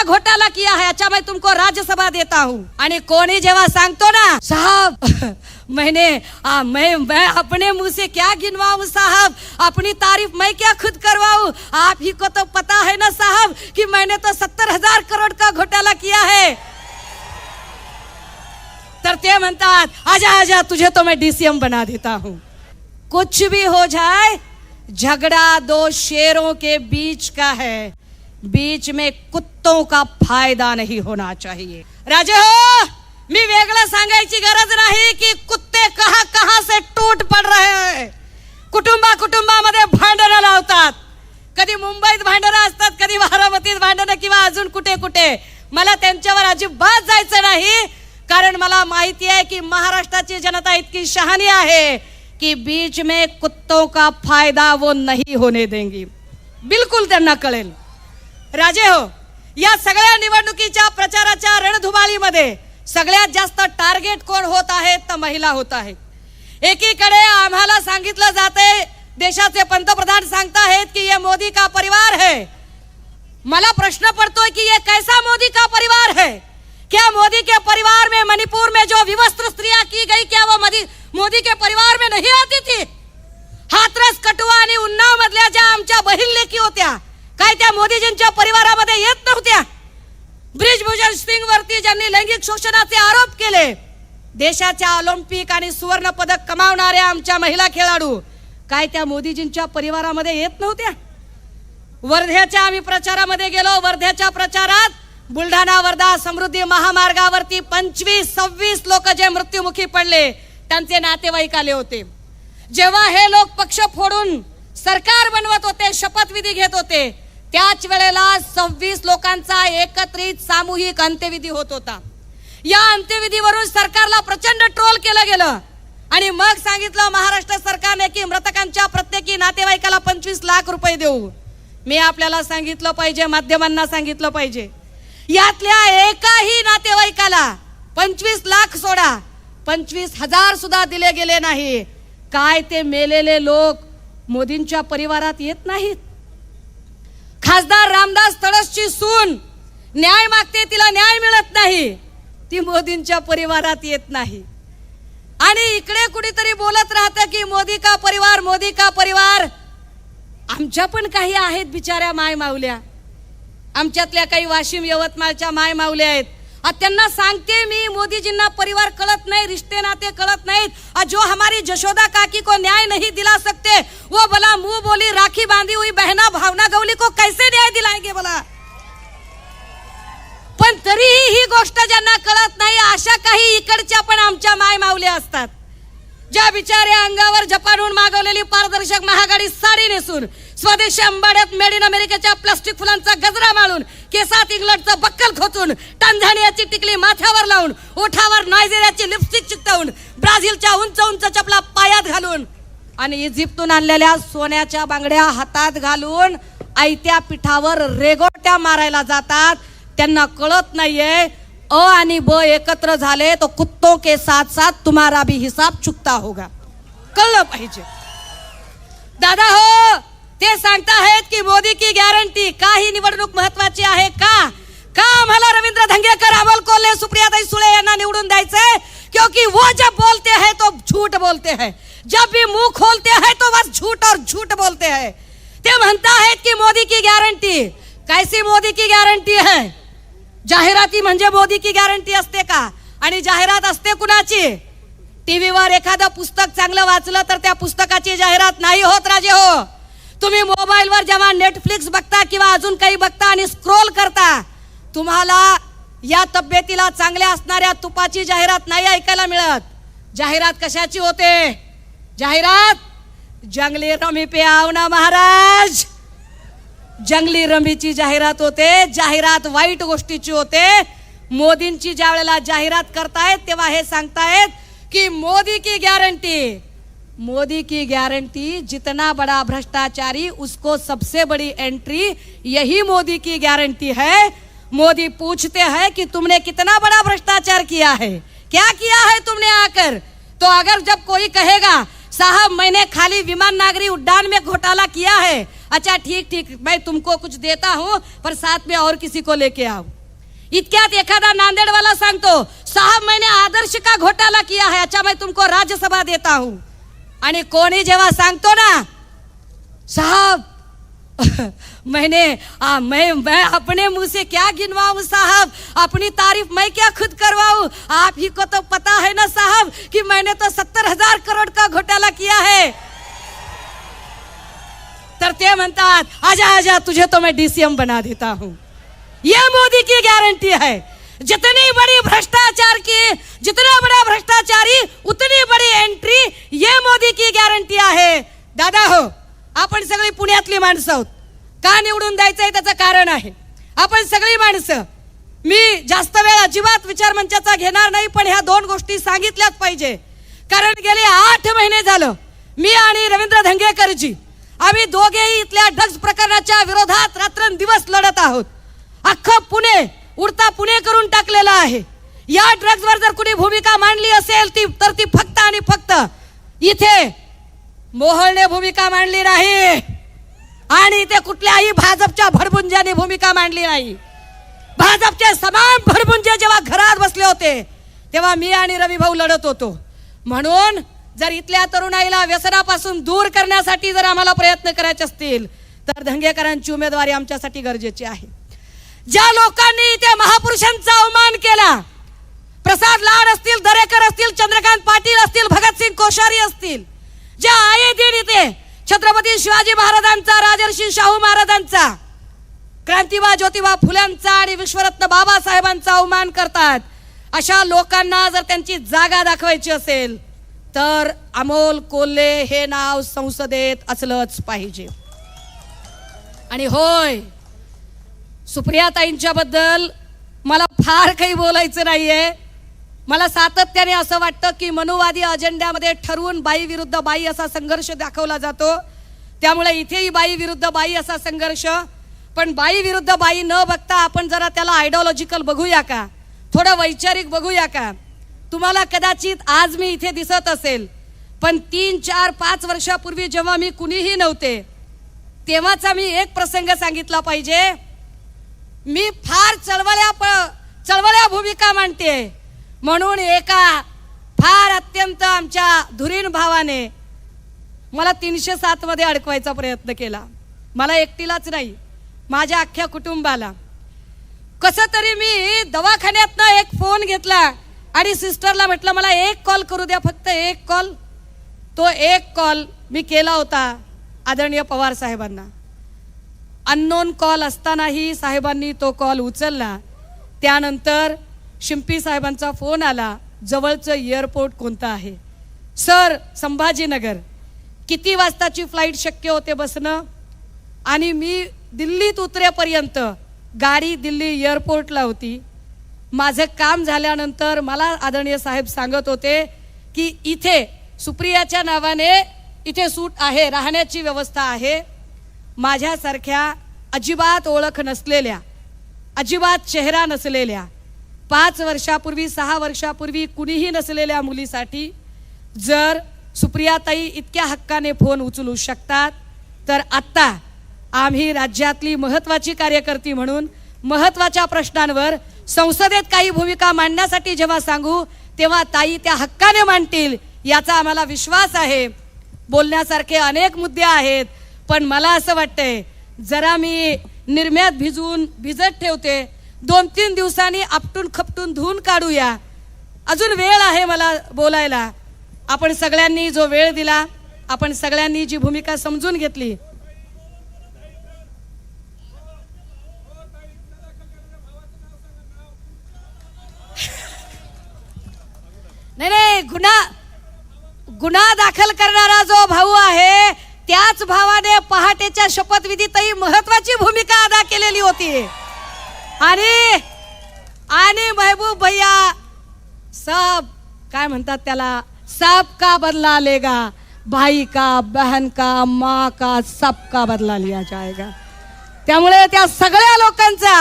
का घोटाला किया है? अच्छा मैं तुमको राज्यसभा देता हूँ। आणि कोणी जेव्हा सांगतो ना साहब मैंने आ, मैं मैं अपने मुंह से क्या गिनवाऊं साहब? अपनी तारीफ मैं क्या खुद करवाऊं? आप ही को तो पता है ना साहब कि मैंने तो सत्तर हजार करोड़ का घोटाला किया है। तर ते म्हणतात आजा आजा तुझे तो मैं डीसीएम बना देता हूँ। कुछ भी हो जाए झगड़ा दो शेरों के बीच का है। बीच में कुत्तों का फायदा नहीं होना चाहिए। राजे हो मी वेगळं सांगायची गरज नाही की कुत्ते कहा कहा से टूट पड रहे कुटुंबा कुटुंबामध्ये भांडणं लावतात। कधी मुंबईत भांडणं असतात कधी बारामतीत भांडणं किंवा अजून कुठे कुठे। मला त्यांच्यावर अजिबात जायचं नाही कारण मला माहिती आहे की महाराष्ट्राची जनता इतकी शहाणी आहे की बीच में कुत्तों का फायदा वो नहीं होने देंगी। बिलकुल त्यांना कळेल। राजे हो या सगळ्या निवडणुकीच्या प्रचाराच्या रणधुमाळीमध्ये सगळ्यात जास्त टार्गेट कोण होत आहे तर महिला होत आहे. एकीकडे आम्हाला सांगितलं जाते देशाचे पंतप्रधान सांगताहेत की ये मोदी का परिवार है. मला प्रश्न पड़तोय की ये कैसा मोदी का परिवार है? क्या मोदी के परिवार में मणिपुर में जो विवस्त्र स्त्रियां की गई क्या वो मोदी के परिवार में नहीं आती थी? हाथरस कटुआ आणि उन्नाव मधल्या ज्या आमच्या बहीण लेकी होत्या काय त्या मोदीजींच्या परिवारामध्ये येत नव्हत्या. ब्रिजभूषण सिंग वरती ज्यांनी लैंगिक शोषणाचे आरोप केले देशाच्या ऑलिम्पिक आणि सुवर्ण पदक कमावणाऱ्या आमच्या महिला खेळाडू काय त्या मोदीजींच्या परिवारामध्ये येत नव्हत्या? वर्ध्याच्या आम्ही प्रचारामध्ये गेलो वर्ध्याच्या प्रचारात बुलढाणा वर्धा समृद्धी महामार्गावरती पंचवीस सव्वीस लोक जे मृत्युमुखी पडले त्यांचे नातेवाईक आले होते. जेव्हा हे लोक पक्ष फोडून सरकार बनवत होते शपथविधी घेत होते त्याच वेळेला सव्वीस लोकांचा एकत्रित सामूहिक अंत्यविधी होत होता. या अंत्यविधीवरून सरकारला प्रचंड ट्रोल केलं गेलं. आणि मग सांगितलं महाराष्ट्र सरकारने की मृतकांच्या प्रत्येकी नातेवाईकाला पंचवीस लाख रुपये देऊ. मी आपल्याला सांगितलं पाहिजे माध्यमांना सांगितलं पाहिजे. यातल्या एकाही नातेवाईकाला पंचवीस लाख सोडा. पंचवीस हजार सुद्धा दिले गेले नाही. काय ते मेलेले लोक मोदींच्या परिवारात येत नाहीत? खासदार रामदास तळसची सून न्याय मागते तिला न्याय मिळत नाही. ती मोदींच्या परिवारात येत नाही. आणि इकडे कुणीतरी बोलत राहतं की मोदी का परिवार मोदी का परिवार? आमच्या पण काही आहेत बिचाऱ्या माय माऊल्या आमच्यातल्या काही वाशिम यवतमाळच्या माय माऊल्या आहेत. आ, त्यांना सांगते मी मोदीजींना परिवार कळत नाही रिश्ते नाते कळत नाहीत. जो हमारी जशोदा काकी को न्याय नहीं दिला सकते वो बोला मुंह बोली राखी बांधी हुई बहना भावना गवली को कैसे न्याय दिलाएंगे बोला। पण तरीही ही गोष्ट ज्यांना कळत नाही अशा काही इकडच्या पण आमच्या माय मावल्या असतात. ज्या बिचाऱ्या अंगावर जपानहून मागवलेली पारदर्शक महागाडी साडी नेसून स्वदेशी अंबाड्यात मेड इन अमेरिकेच्या प्लास्टिक फुलांचा गजरा माळून केसात इंग्लंडचं बक्कल खोचून टांझानियाची टिकली माथ्यावर लावून ओठावर नायजेरियाची लिपस्टिक चिकटवून ब्राझीलच्या उंच उंच चपला पायात घालून आणि इजिप्तून आणलेल्या सोन्याच्या बांगड्या हातात घालून आयत्या पिठावर रेगोट्या मारायला जातात. त्यांना कळत नाहीये अ आणि ब एकत्र झाले तो कुत्तो के साथ साथ तुम्हारा भी हिसाब चुकता होगा. कळलं पाहिजे. दादा हो ते सांगताहेत की मोदी की गॅरंटी का ही निवडणूक महत्वाची आहे का? का आम्हाला रवींद्र धंगेकर अमोल कोल्हे सुप्रियाताई सुळे यांना निवडून द्यायचंय? क्योंकि वो जब बोलते हैं तो झूठ बोलते हैं. जब भी मुंह खोलते हैं तो बस झूठ और झूठ बोलते हैं। ते म्हणता आहेत की मोदी की गॅरंटी कैसी मोदी की गॅरंटी है? जाहिराती म्हणजे मोदी की गॅरंटी असते का? आणि जाहिरात असते कुणाची? टीव्हीवर एखादं पुस्तक चांगलं वाचलं तर त्या पुस्तकाची जाहिरात नाही होत राजे हो। तुम्ही मोबाईलवर जेव्हा नेटफ्लिक्स बघता किंवा अजून काही बघता आणि स्क्रोल करता तुम्हाला या तब्येतीला चांगल्या असणाऱ्या तुपाची जाहिरात नाही ऐकायला मिळत। जाहिरात कशाची होते? जाहिरात जंगली रमी पे आव ना महाराज. जंगली रमीची जाहिरात होते जाहिरात वाईट गोष्टीची होते. मोदींची ज्या वेळेला जाहिरात करतायत तेव्हा हे सांगतायत की मोदी की गॅरंटी मोदी की गॅरंटी जितना बड़ा भ्रष्टाचारी उसको सबसे बड़ी एंट्री यही मोदी की गॅरंटी है. मोदी पूछते हैं कि तुमने कितना बड़ा भ्रष्टाचार किया है? क्या किया है तुमने आकर? तो अगर जब कोई कहेगा साहब मैंने खाली विमान नागरी उड्डान में घोटाला किया है। अच्छा ठीक ठीक मैं तुमको कुछ देता हूँ पर साथ में और किसी को लेके आओ। इतक्यात एखादा नांदेडवाला सांगतो साहब मैंने आदर्श का घोटाला किया है। अच्छा मैं तुमको राज्यसभा देता हूँ। आणि कोणी जेव्हा सांगतो ना? साहब मैंने आ, मैं मैं अपने मुँह से क्या गिनवाऊं साहब? अपनी तारीफ़ मैं क्या खुद करवाऊं? आप ही को तो पता है ना साहब कि मैंने तो सत्तर हज़ार करोड़ म्हणतात आजा आजा तुझे तो मैं डीसीएम बना देता हूं. ये मोदी की गारंटी है। जितनी बड़ी भ्रष्टाचार की जितना बड़ा भ्रष्टाचारी उतनी बड़ी एंट्री ये मोदी की गॅरंटी आहे। दादा हो आपण सगळी पुण्यातली माणसं आहोत. का निवडून द्यायचंय त्याचं कारण आहे. आपण सगळी माणसं मी जास्त वेळ अजिबात विचार मंचाचा घेणार नाही पण ह्या दोन गोष्टी सांगितल्याच पाहिजे. कारण गेले आठ महिने झालं मी आणि रवींद्र धंगेकरजी आम्ही दोघेही इथल्या ड्रग्ज प्रकरणाच्या विरोधात रात्रंदिवस लढत आहोत. अख्खं पुणे उडता पुणे करून टाकलेलं आहे. या ड्रग्जवर जर कुणी भूमिका मांडली असेल ती तर ती फक्त आणि फक्त इथे मोहळने भूमिका मांडली नाही. आणि इथे कुठल्याही भाजपच्या भडबुंजाने भूमिका मांडली नाही. भाजपचे समान भडबुंजे जेव्हा घरात बसले होते तेव्हा मी आणि रवी भाऊ लढत होतो. म्हणून जर इथल्या तरुणाईला व्यसनापासून दूर करण्यासाठी जर आम्हाला प्रयत्न करायचे असतील तर धंगेकरांची उमेदवारी आमच्यासाठी गरजेची आहे. ज्या लोकांनी इथे महापुरुषांचा अवमान केला प्रसाद लाड असतील दरेकर असतील चंद्रकांत पाटील असतील भगतसिंग कोश्यारी असतील ज्या आये दिन इथे छत्रपती शिवाजी महाराजांचा राजर्षी शाहू महाराजांचा क्रांतिबा ज्योतिबा फुल्यांचा आणि विश्वरत्न बाबासाहेबांचा अवमान करतात अशा लोकांना जर त्यांची जागा दाखवायची असेल तर अमोल कोल्हे हे नाव संसदेत असलंच पाहिजे. आणि होय सुप्रियाताईंच्या बद्दल मला फार काही बोलायचं नाहीये. मला सातत्याने असं वाटतं की मनुवादी अजेंड्यामध्ये ठरवून बाई विरुद्ध बाई असा संघर्ष दाखवला जातो. त्यामुळे इथेही बाई विरुद्ध बाई असा संघर्ष. पण बाई विरुद्ध बाई न बघता आपण जरा त्याला आयडिओलॉजिकल बघूया का? थोडं वैचारिक बघूया का? तुम्हाला कदाचित आज मी इथे दिसत असेल पण तीन चार पाच वर्षापूर्वी जेव्हा मी कुणीही नव्हते तेव्हाचा मी एक प्रसंग सांगितला पाहिजे. मी फार चळवळ्या प- चळवळ्या भूमिका मांडते म्हणून एका फार अत्यंत आमच्या धुरीण भावाने मला तीनशे सात मध्ये अडकवायचा प्रयत्न केला. मला एकटीलाच नाही माझ्या अख्ख्या कुटुंबाला. कसं तरी मी दवाखान्यातनं एक फोन घेतला. आणि सिस्टरला म्हटलं मला एक कॉल करू द्या फक्त एक कॉल. तो एक कॉल मी केला होता आदरणीय पवार साहेबांना. अननोन कॉल असतानाही साहेबांनी तो कॉल उचलला. त्यानंतर शिंपी साहेबांचा फोन आला जवळचं एअरपोर्ट कोणतं आहे? सर संभाजीनगर. किती वाजताची फ्लाईट शक्य होते बसणं आणि मी दिल्लीत उतरेपर्यंत गाडी दिल्ली एअरपोर्टला होती. माझं काम झाल्यानंतर मला आदरणीय साहेब सांगत होते की इथे सुप्रियाच्या नावाने इथे सूट आहे राहण्याची व्यवस्था आहे. माझ्यासारख्या अजिबात ओळख नसलेल्या अजिबात चेहरा नसलेल्या पाच वर्षापूर्वी सहा वर्षापूर्वी कुणीही नसलेल्या मुलीसाठी जर सुप्रियाताई इतक्या हक्काने फोन उचलू शकतात तर आत्ता आम्ही राज्यातली महत्त्वाची कार्यकर्ती म्हणून महत्त्वाच्या प्रश्नांवर संसदेत काही भूमिका मांडण्यासाठी जेव्हा सांगू तेव्हा ताई त्या हक्काने मांडतील याचा आम्हाला विश्वास आहे. बोलण्यासारखे अनेक मुद्दे आहेत पण मला असं वाटतंय जरा मी निर्म्यात भिजवून भिजत ठेवते. दोन तीन दिवसांनी आपटून खपटून धुवून काढूया. अजून वेळ आहे मला बोलायला. आपण सगळ्यांनी जो वेळ दिला आपण सगळ्यांनी जी भूमिका समजून घेतली गुन्हा गुन्हा दाखल करणारा जो भाऊ आहे त्याच भावाने पहाटेच्या शपथविधीतही महत्वाची भूमिका अदा केलेली होती. आणि आणि महबूब भैया सब काय म्हणतात त्याला? सब का बदला लेगा भाई का बहन का माँ का सबका बदला लिया जाएगा? त्यामुळे त्या सगळ्या लोकांचा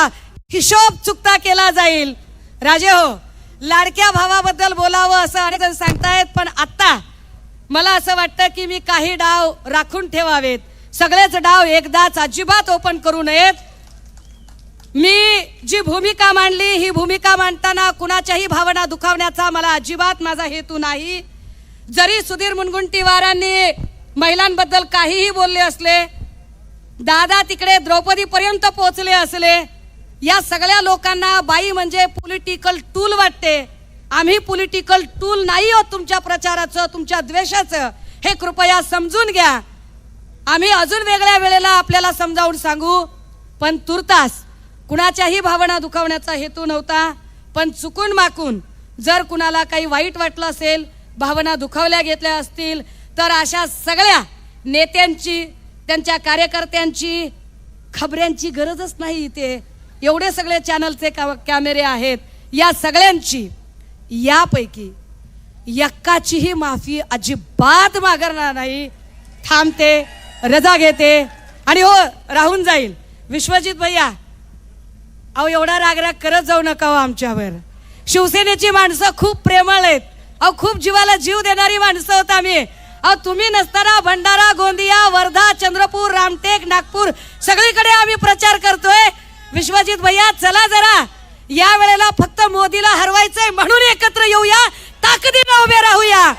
हिशोब चुकता केला जाईल. राजे हो लाडक्या भावाबद्दल बोलावं असं अनेक जण सांगतायत पण आता मला असं वाटतं की मी काही डाव राखून ठेवावेत. सगळेच डाव एकदाच अजिबात ओपन करू नयेत. मी जी भूमिका मांडली ही भूमिका मांडताना कुणाच्याही भावना दुखावण्याचा मला अजिबात माझा हेतू नाही. जरी सुधीर मुनगुंटीवारांनी महिलांबद्दल काहीही बोलले असले दादा तिकडे द्रौपदीपर्यंत पोचले पोहोचले असले या सगळ्या लोकांना बाई म्हणजे पॉलिटिकल टूल वाटते. आम्ही पॉलिटिकल टूल नाही आहोत तुमच्या प्रचाराचं तुमच्या द्वेषाचं. हे कृपया समजून घ्या. आम्ही अजून वेगळ्या वेळेला आपल्याला समजावून सांगू पण तुर्तास कुणाच्याही भावना दुखावण्याचा हेतू नव्हता पण चुकून माकून जर कुणाला काही वाईट वाटलं असेल भावना दुखावल्या घेतल्या असतील तर अशा सगळ्या नेत्यांची त्यांच्या कार्यकर्त्यांची खबऱ्यांची गरजच नाही इथे. एवढे सगळे चॅनलचे का कॅमेरे आहेत. या सगळ्यांची यापैकी यक्काचीही माफी अजिबात मागणार नाही. थांबते रजा घेते आणि हो राहून जाईल. विश्वजित भैया अहो एवढा रागराग करत जाऊ नका हो आमच्यावर. शिवसेनेची माणसं खूप प्रेमळ आहेत. अहो खूप जीवाला जीव देणारी माणसं होत आम्ही. अहो तुम्ही नसताना भंडारा गोंदिया वर्धा चंद्रपूर रामटेक नागपूर सगळीकडे आम्ही प्रचार करतोय. विश्वजित भैया चला जरा. या वेळेला फक्त मोदीला हरवायचंय म्हणून एकत्र येऊया. ताकदीनं उभे राहूया.